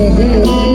Música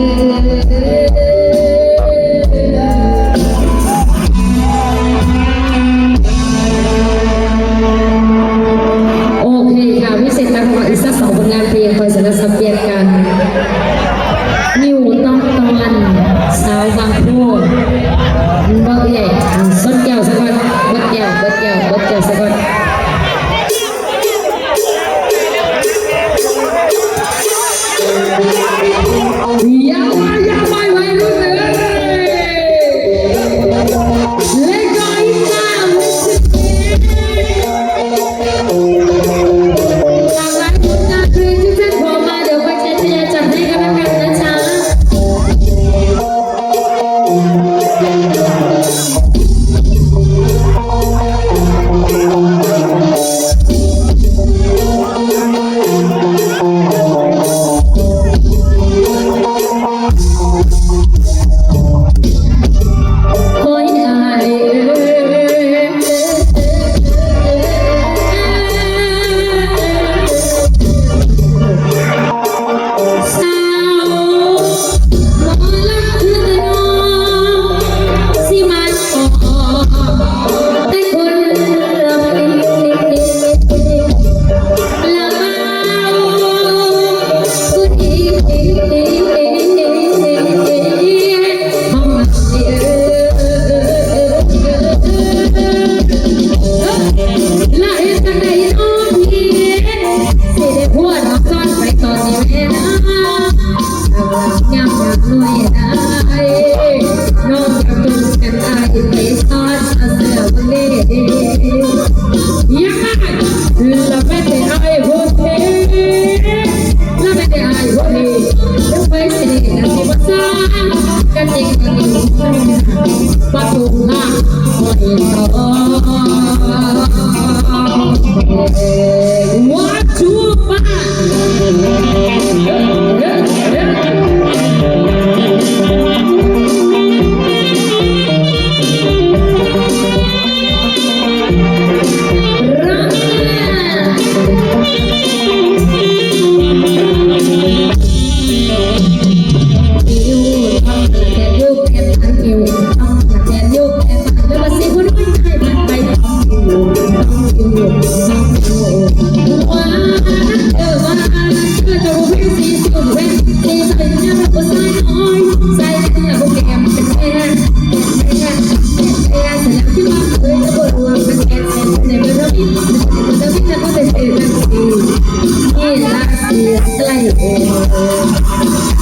ใ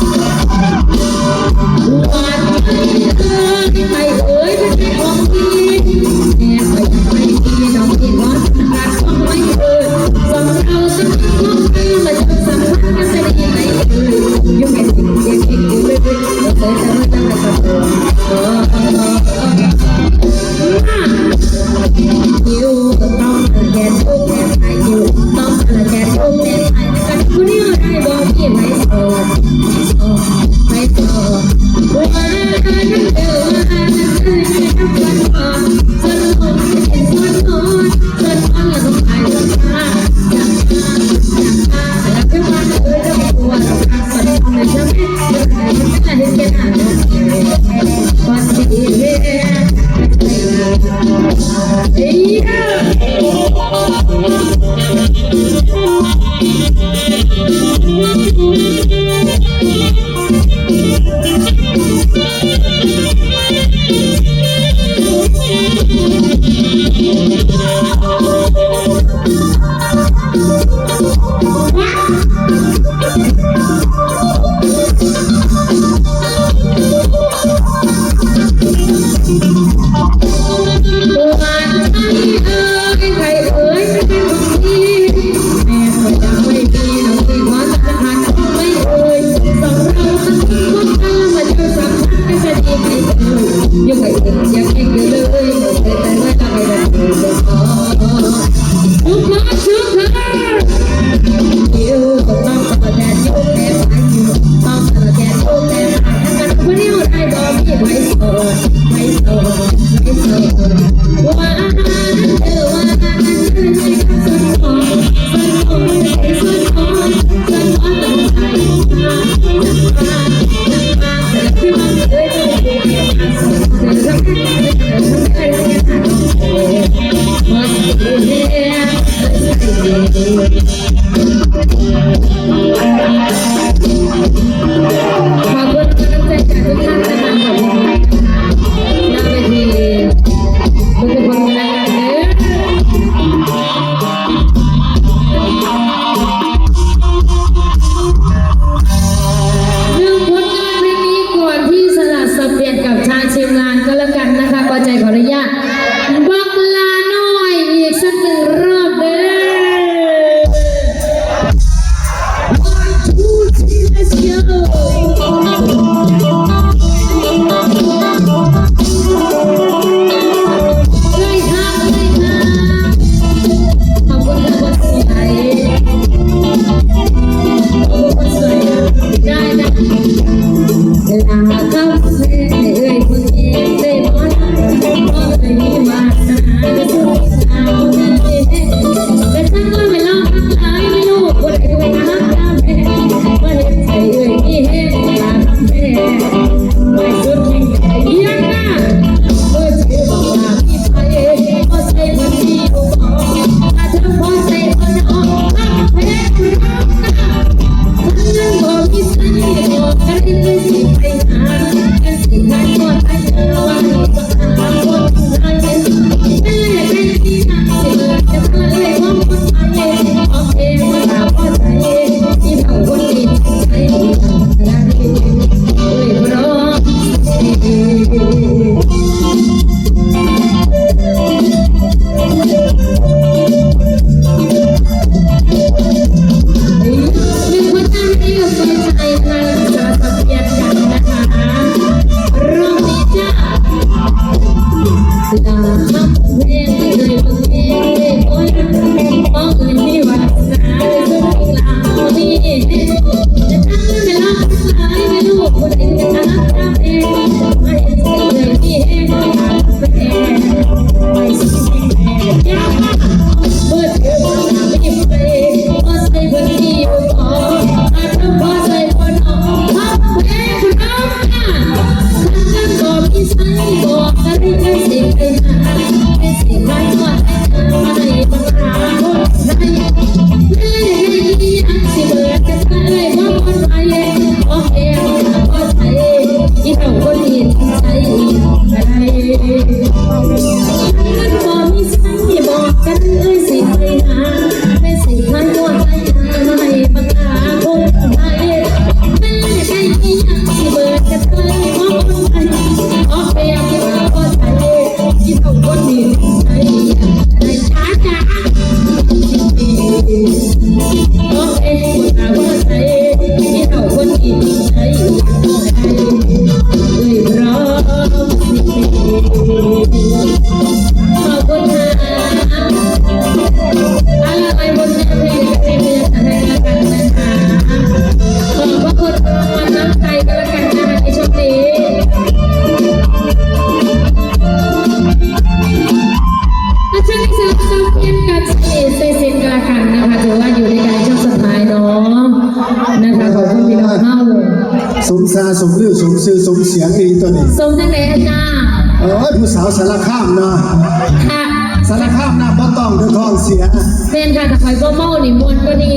เสียเป็นค่ะแต่คอยบ่เมานี่มวนก็นี่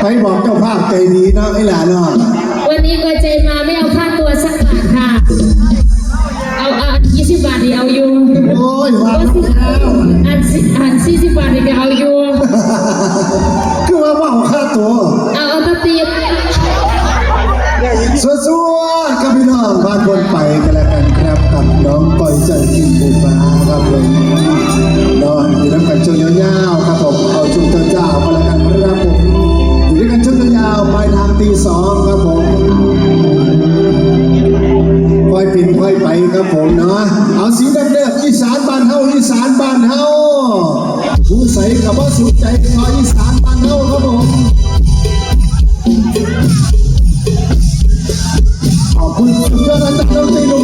ไปบอกเจ้าภาพใจดีเนาะไอ้หลานเนาะวันนี้ก็ใจมาไม่เอาค่าตัวสักบาทค่ะ เอาอะยี่สิบบาทนี่เอาอยู่โอ้ยว่าก็สิอันสิอันสี่สิบบาทนี่ก็เอาอยู่ คือว่าว่าค่าตัวเอาเอาตะเตียบสัวๆกับพี่น้องบ้านบนไปกันแล้วกันครับกับน้องก้อยใจกินปูฟ้าครับผม ยาวๆครับผมเอาช่วงเจ้าๆมาแล้วกันครับผมอยู่ด้วยกันช่วงยาวๆปทางตีสองครับผมค่อยปินค่อยไปครับผมเนาะเอาสีแดงๆอีสานบ้านเฮาอีสานบ้านเฮาผู้ใส่กับว่าสุดใจขออีสานบ้านเฮาครับผมขอบคุณสุดยอดอาจารย์ดนตรีหนุ่มห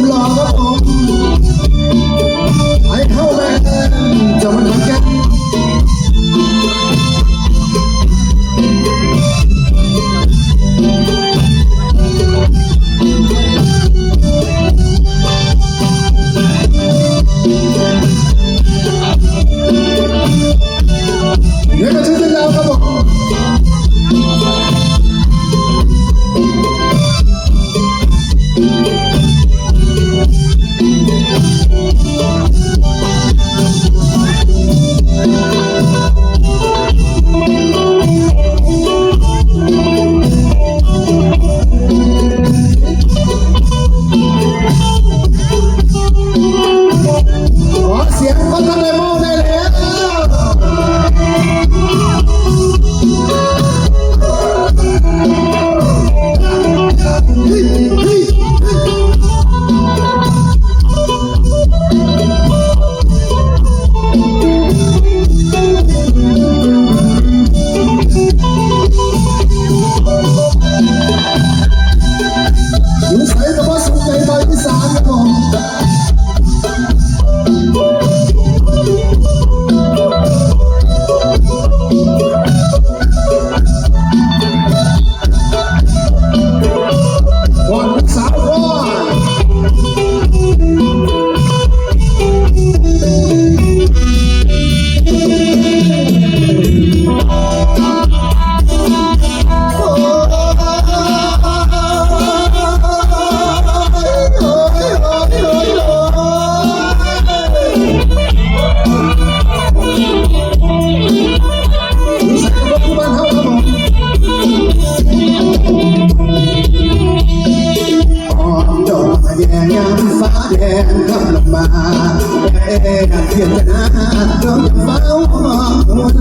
นจะนาเฝ้ามอง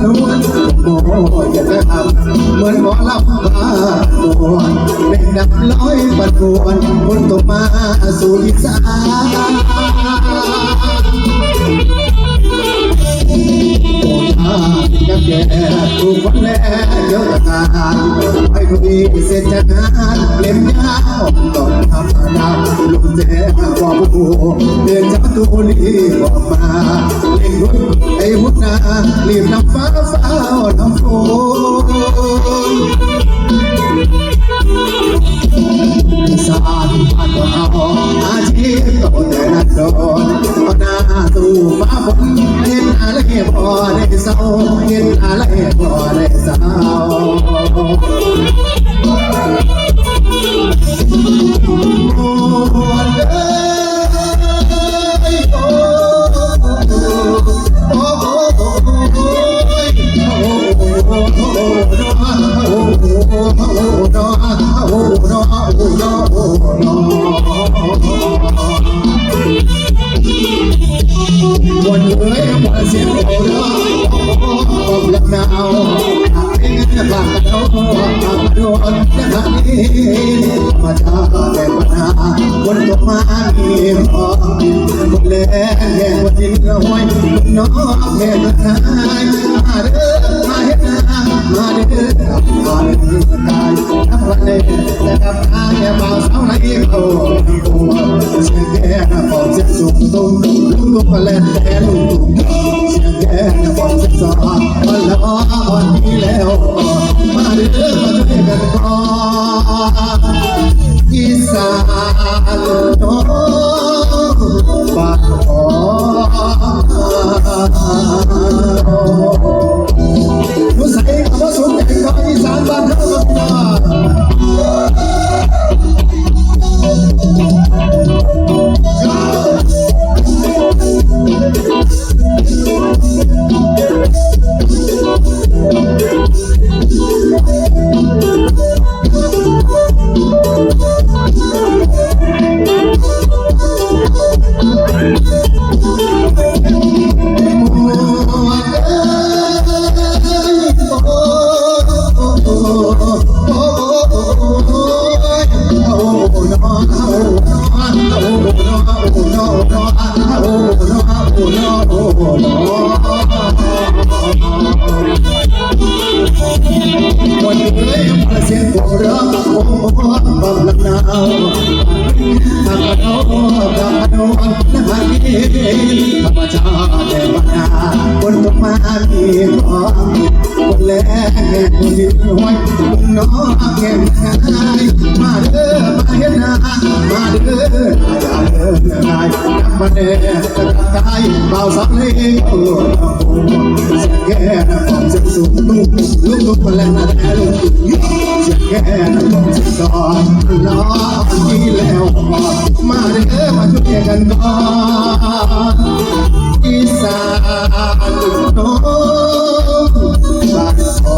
นวนโอ้ยจะได้ทำเหมือนหมอลำพาโดนเป็นดับร้อยบันกวนคนตกมาสู่อีสาน กับแกถูกคนแลเยอะตาให้ดูดีเสร็จจากงานเล่มยาวต้องทำนาลุงแจ๊บอกผู้เดินจากประตูรีบออกมาเล่นหุ้นไอ้หุ้นนารีบนำฟ้าฟ้าน้ำฝนสานพันก็เอาอาชีพโตแต่นัดโดนเอาหน้า สู่ฟ้าฝนเห็นอะไรบ่ได้เศร้าเห็นอะไรบ่ได้เศร้าเแย่วันดินห้อยน้องแม่ตาทายมาเด้อมาเฮ็ดนามาเด้อมาเด้อตายทำวันเด้อแต่กับทาแค่เบาวสาวไหนเขาตัวเสียงแก่บอกเสียงสูงตุ้มลุงตุ้มก็เล่นแต่ลุงตุ้มเสียงแก่บอกเสียงสอนมันละอ่อนนี้แล้วมาเด้อ รู้ ธรรมชาติแต่ปัญหาคนต้นไม้มีความคน แลคนยืนห้อยน้องแก่ายมาเด้อมาเห็นหน้ามาเด้ออย่าเด้อนายมาเด้อกระกายเบาสักเล็กโอ้เสียงแก่ของเสียงสูงตุ้มลุกลุกมาแล้วนะแต่ลุกเสียงแก่ของเสียงสอนล้อที่แล้วมาเด้อมาช่วยกันก่อนอีสานน้อง Bye.